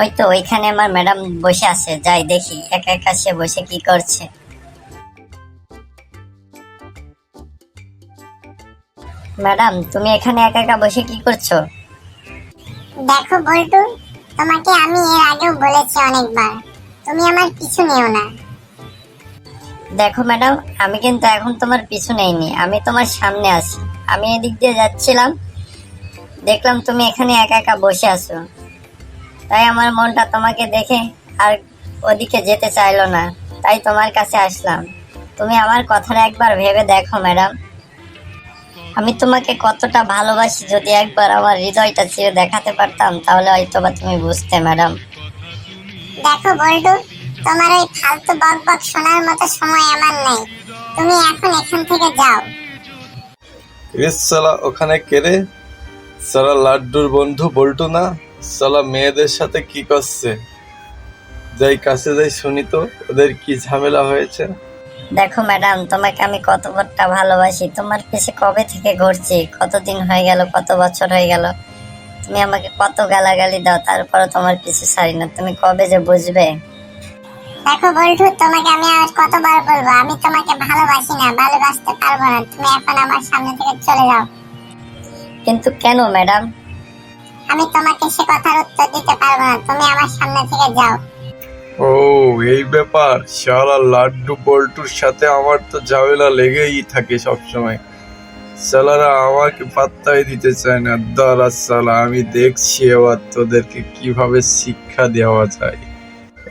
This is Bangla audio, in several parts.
ওই তো ওইখানে আমার ম্যাডাম বসে আছে যাই দেখি একা একা সে বসে কি করছে। ম্যাডাম তুমি এখানে একা একা বসে কি করছ? দেখো বল্টু তোমাকে আমি এর আগেও বলেছি অনেকবার তুমি আমার পিছু নিও না। দেখো ম্যাডাম আমি কিন্তু এখন তোমার পিছু নেইনি আমি তোমার সামনে আছি। আমি এদিক দিয়ে যাচ্ছিলাম দেখলাম তুমি এখানে একা একা বসে আছো। তাই আমার মনটা তোমাকে দেখে আর ওদিকে যেতে চাইলো না। তাই তোমার কাছে আসলাম। তুমি আমার কথাটা একবার ভেবে দেখো ম্যাডাম। আমি তোমাকে কতটা ভালোবাসি যদি একবার আমার হৃদয়টা চিরে দেখাতে পারতাম তাহলে হয়তো বা তুমি বুঝতে ম্যাডাম। দেখো বল্টু তোমার ওই ফালতু বক বক শোনার মতো সময় আমার নেই। তুমি এখন এখান থেকে যাও। ইস ওখানে কেড়ে সালা লাড্ডুর বন্ধু বল্টু না? সালা মেয়েদের সাথে কি করছে? যাই কাছে যাই শুনি তো ওদের কি ঝামেলা হয়েছে? দেখো ম্যাডাম তোমাকে আমি কত বড়টা ভালোবাসি। তোমার পিছে কবে থেকে ঘুরছি? কতদিন হয়ে গেল কত বছর হয়ে গেল? তুমি আমাকে কত গালাগালি দাও তারপরে তোমার পিছু ছাড়ি না। তুমি কবে যে বুঝবে? দেখো বল্টু তোমাকে আমি আর কতবার বলব? আমি তোমাকে ভালোবাসি না ভালোবাসতে পারব না। তুমি এখন আমার সামনে থেকে চলে যাও। কিন্তু কেন ম্যাডাম? আমি তোমাকে সে কথার উত্তর দিতে পারব না। তুমি আমার সামনে থেকে যাও। ও, এই ব্যাপার? শালা লাড্ডু বল্টুর সাথে আমার তো ঝামেলা লেগেই থাকে সবসময়। সালারা আমাকে পাত্তাই দিতে চায় না। দাঁড়া সালা আমি দেখছি এবার তোদেরকে কীভাবে শিক্ষা দেওয়া যায়।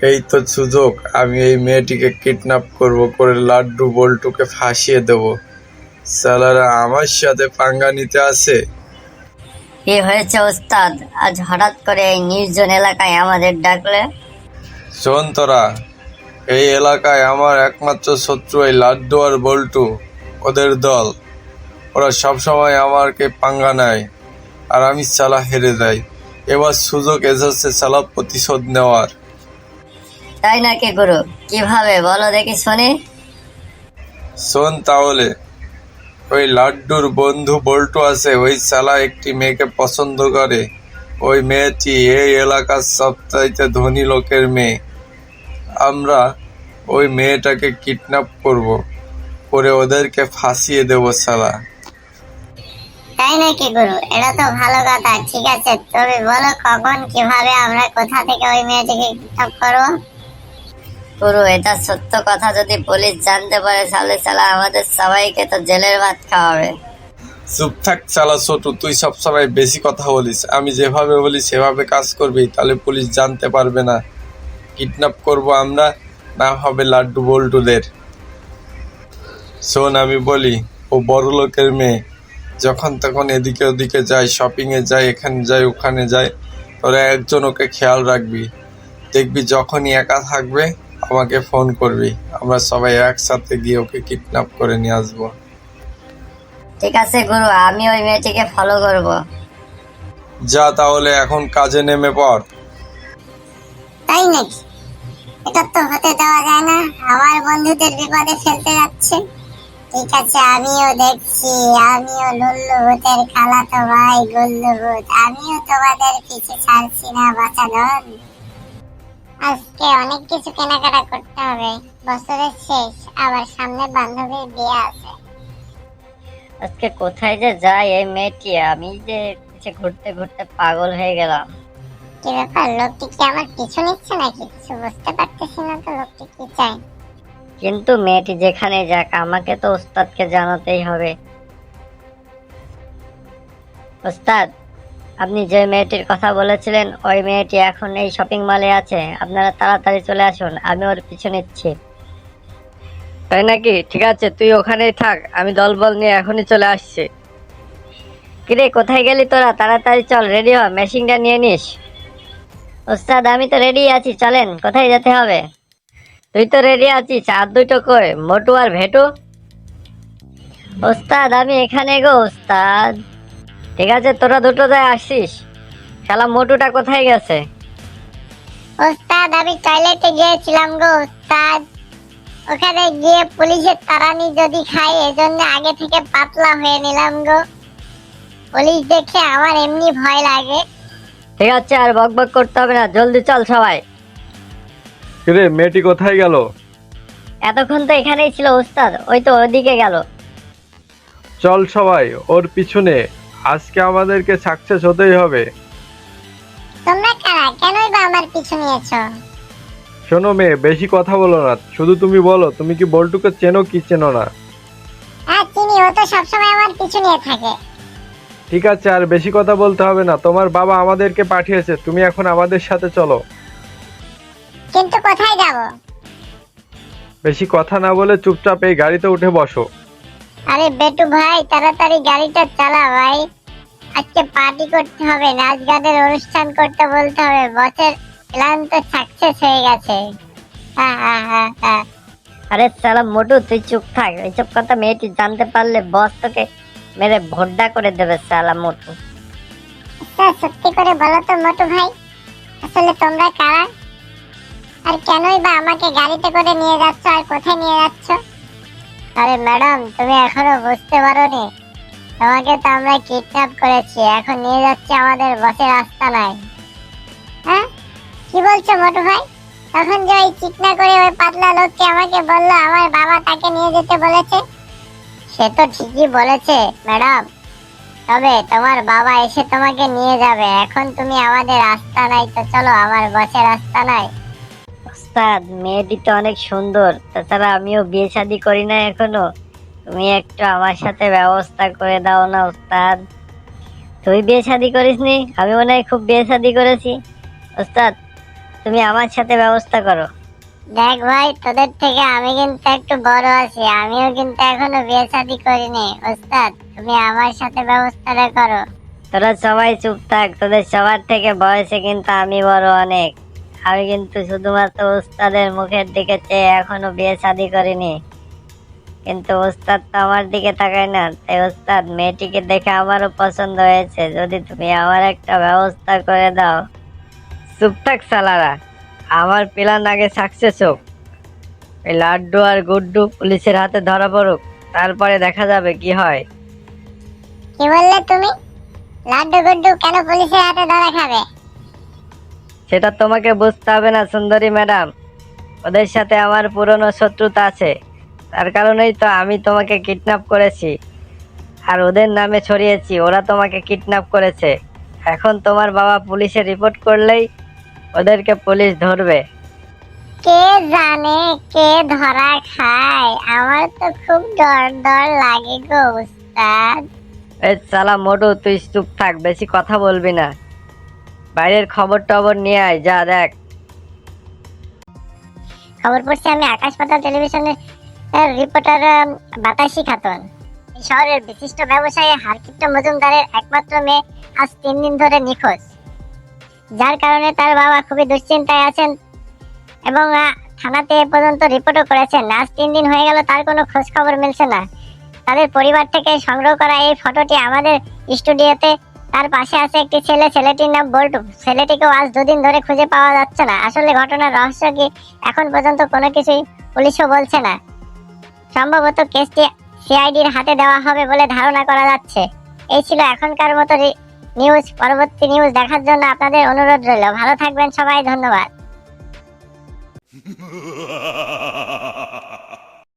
এই তো সুযোগ, আমি এই মেয়েটিকে কিডন্যাপ করব, করে লাড্ডু বল্টুকে ফাঁসিয়ে দেব। সালারা আমার সাথে পাঙ্গা নিতে আসে? কি হয়েছে ওস্তাদ। আজ হঠাৎ করে এই নির্জন এলাকায় আমাদের ডাকলে। শোন তোরা এই এলাকায় আমার একমাত্র শত্রু এই লাড্ডু আর বল্টু ওদের দল। ওরা সবসময় আমাকে পাঙ্গা নেয় আর আমি চালা হেরে যাই। এবার সুযোগ এসেছে চালা প্রতিশোধ নেওয়ার। তাই নাকি গুরু? কীভাবে? বলো দেখি শুনি। শোন তাহলে ওই লাড্ডুর বন্ধু বল্টু আছে, ওই চালা একটি মেয়েকে পছন্দ করে। ওই মেয়েটি এই এলাকার সবচাইতে ধনী লোকের মেয়ে। আমরা ওই মেয়েটাকে কিডন্যাপ করব, করে ওদেরকে ফাঁসিয়ে দেব সালা তাই নাকি গুরু? এটা তো ভালো কথা, ঠিক আছে। তবে বলো কখন, কীভাবে, আমরা কোথা থেকে ওই মেয়েটিকে কিডন্যাপ করব? গুরু এটা সত্য কথা যদি পুলিশ জানতে পারে তাহলে সালা আমাদের সবাইকে তো জেলের ভাত খাওয়াবে। চুপ থাক চালা ছোটু, তুই সব সবসময় বেশি কথা বলিস। আমি যেভাবে বলি, সেভাবে কাজ করবি, তাহলে পুলিশ জানতে পারবে না। কিডন্যাপ করব আমরা, না হবে লাড্ডু বল্টুদের। শোন, আমি বলি, ও বড় লোকের মেয়ে, যখন তখন এদিকে ওদিকে যায় শপিংয়ে যায় এখানে যায় ওখানে যায় তোরা একজন ওকে খেয়াল রাখবি। দেখবি যখনই একা থাকবে আমাকে ফোন করবি। আমরা সবাই একসাথে গিয়ে ওকে কিডন্যাপ করে নিয়ে আসব। ঠিক আছে গুরু আমি ওই মেয়েটিকে ফলো করব। যা তাহলে এখন কাজে নেমে পড়। তাই নাকি? এটা তো হতে দেওয়া যায় না আমার বন্ধুদের বিপদে ফেলতে যাচ্ছে। ঠিক আছে আমিও দেখছি আমিও লুল্লু ভূতের খালাতো ভাই গুল্লু ভূত আমিও তোমাদের পিছু ছাড়ছি না বাঁচানোর। আজকে অনেক কিছু কেনাকাটা করতে হবে। বছরের শেষ আবার সামনে বান্ধবীর বিয়ে আছে। আজকে কোথায় যে যাই এই মেয়েটি? আমি যে পিছে ঘুরতে ঘুরতে পাগল হয়ে গেলাম। কি ব্যাপার? লোকটি কি আমার পিছু নিচ্ছে নাকি? কিছু বুঝতে পারতেছি না তো লোকটি কি চায়। কিন্তু মেয়েটি যেখানে যাক আমাকে তো ওস্তাদকে জানাতেই হবে। ওস্তাদ আপনি যে মেয়েটির কথা বলেছিলেন ওই মেয়েটি এখন এই শপিং মলে আছে। আপনারা তাড়াতাড়ি চলে আসুন আমি ওর পিছু নিচ্ছি। তাই নাকি? ঠিক আছে তুই ওখানেই থাক আমি দলবল নিয়ে এখনই চলে আসছি। কিরে কোথায় গেলি তোরা? তাড়াতাড়ি চল রেডি হ মেশিনটা নিয়ে নিস। ওস্তাদ আমি তো রেডি আছি চলেন কোথায় যেতে হবে? তুই তো রেডি আছিস আর দুটো কই মোটু আর ভেটু? ওস্তাদ আমি এখানে গো ওস্তাদ। ঠিক আছে তোরা দুটো যায় আসছিস খেলা মোটুটা কোথায় গেছে? ওস্তাদ আমি টয়লেটে গিয়েছিলাম গো ওস্তাদ। ওখানে গিয়ে পুলিশের তারানি যদি খাই এজন্য আগে থেকে পাতলা হয়ে নিলাম গো। পুলিশ দেখে আমার এমনি ভয় লাগে। ঠিক আছে আর বক বক করতে হবে না জলদি চল সবাই। রে মেয়েটি কোথায় গেল? এতক্ষণ তো এখানেই ছিল ওস্তাদ। ওই তো ওদিকে গেল। চল সবাই ওর পিছনে। আজকে আমাদেরকে সাকসেস হতেই হবে। তোমরা কারা? কেনই বা আমার পিছু নিয়েছো? শোনো মেয়ে বেশি কথা বলো না। শুধু তুমি বলো তুমি কি বল্টুকে চেনো কি চেনো না? হ্যাঁ চিনি ও তো সবসময় আমার পিছু নিয়ে থাকে। ঠিক আছে আর বেশি কথা বলতে হবে না। তোমার বাবা আমাদেরকে পাঠিয়েছে তুমি এখন আমাদের সাথে চলো। কিন্তু কোথায় যাব? বেশি কথা না বলে চুপচাপ এই গাড়িতে উঠে বসো। আরে বেটু ভাই তাড়াতাড়ি গাড়িটা চালা ভাই। আজকে পার্টি করতে হবে নাচ গানের অনুষ্ঠান করতে বলতে হবে বসের প্ল্যান তো সাকসেস হয়ে গেছে। আরে সালাম মোটু তুই চুপ থাক এইসব কথা মেয়েটি জানতে পারলে বস তোকে মেরে ভোড্ডা করে দেবে সালাম মোটু। স্যার সত্যি করে বলো তো মোটু ভাই আসলে তোমরা কারা? আর কেনই বা আমাকে গাড়িতে করে নিয়ে যাচ্ছ আর কোথায় নিয়ে যাচ্ছ? আরে ম্যাডাম তুমি এখনও বুঝতে পারোনি তোমাকে তো আমরা কিডন্যাপ করেছি, এখন নিয়ে যাচ্ছি আমাদের বসের রাস্তা নাই হ্যাঁ? কি বলছো মোটু ভাই? তখন যে ওই চিকনা করে ওই পাতলা লোকটি আমাকে বলল, আমার বাবা তাকে নিয়ে যেতে বলেছে? সে তো ঠিকই বলেছে ম্যাডাম তবে তোমার বাবা এসে তোমাকে নিয়ে যাবে, এখন তুমি আমাদের রাস্তা নাই তো চলো আমার বসের রাস্তা নাই মেয়েটি তো অনেক সুন্দর, তাছাড়া আমিও বিয়ে শাদি করি না এখনও। তুমি একটু আমার সাথে ব্যবস্থা করে দাও না ওস্তাদ। তুই বিয়ে শাদি করিস নি আমি মনে হয় খুব বিয়ে শাদি করেছি। ওস্তাদ তুমি আমার সাথে ব্যবস্থা করো। দেখ ভাই তোদের থেকে আমি কিন্তু একটু বড় আছি আমিও কিন্তু এখনও বিয়ে শাদি করিনি। ওস্তাদ তুমি আমার সাথে ব্যবস্থাটা করো। তোরা সবাই চুপ থাক তোদের সবার থেকে বয়সে কিন্তু আমি বড় অনেক। আমি কিন্তু শুধুমাত্র উস্তাদের মুখের দিকে চেয়ে এখনও বিয়ে শাদি করিনি। কিন্তু ওস্তাদ তো আমার দিকে তাকায় না তাই ওস্তাদ মেয়েটিকে দেখে আমারও পছন্দ হয়েছে। যদি তুমি আমার একটা ব্যবস্থা করে দাও। চুপ থাক সালারা আমার প্ল্যান আগে সাকসেস হোক। ওই লাড্ডু আর গুড্ডু পুলিশের হাতে ধরা পড়ুক তারপরে দেখা যাবে কি হয়। কি বললে তুমি? লাড্ডু গুড্ডু কেন পুলিশের হাতে ধরা খাবে? সেটা তোমাকে বুঝতে হবে না সুন্দরী ম্যাডাম। ওদের সাথে আমার পুরনো শত্রুতা আছে। তার কারণেই তো আমি তোমাকে কিডন্যাপ করেছি। আর ওদের নামে ছড়িয়েছি ওরা তোমাকে কিডন্যাপ করেছে। এখন তোমার বাবা পুলিশে রিপোর্ট করলেই ওদেরকে পুলিশ ধরবে। কে জানে কে ধরা খায়? আমার তো খুব ডর ডর লাগে গো উস্তাদ। এই সালা মোটু তুই চুপ থাক বেশি কথা বলবি না। বাইরের খবর টবর নিয়ে আয় যা দেখ। খবর পড়ছি আমি আকাশ পাতাল টেলিভিশনের রিপোর্টার বাতাসি খাতুন। শহরের বিশিষ্ট ব্যবসায়ী হারকিপ্ট মজুমদারের একমাত্র মেয়ে আজ তিন দিন ধরে নিখোঁজ। যার কারণে তার বাবা খুবই দুশ্চিন্তায় আছেন এবং থানাতে এ পর্যন্ত রিপোর্টও করেছেন। আজ তিন দিন হয়ে গেল, তার কোনো খোঁজ খবর মিলছে না। তাদের পরিবার থেকে সংগ্রহ করা এই ফটোটি আমাদের স্টুডিওতে, তার পাশে আছে একটি ছেলে, ছেলেটির নাম বল্টু। ছেলেটিকেও আজ দুদিন ধরে খুঁজে পাওয়া যাচ্ছে না। আসলে ঘটনার রহস্য কি, এখন পর্যন্ত কোনো কিছুই পুলিশও বলছে না। সম্ভবত কেসটি সিআইডির হাতে দেওয়া হবে বলে ধারণা করা যাচ্ছে। এই ছিল এখনকার মতো নিউজ, পরবর্তী নিউজ দেখার জন্য আপনাদের অনুরোধ রইল। ভালো থাকবেন সবাই, ধন্যবাদ।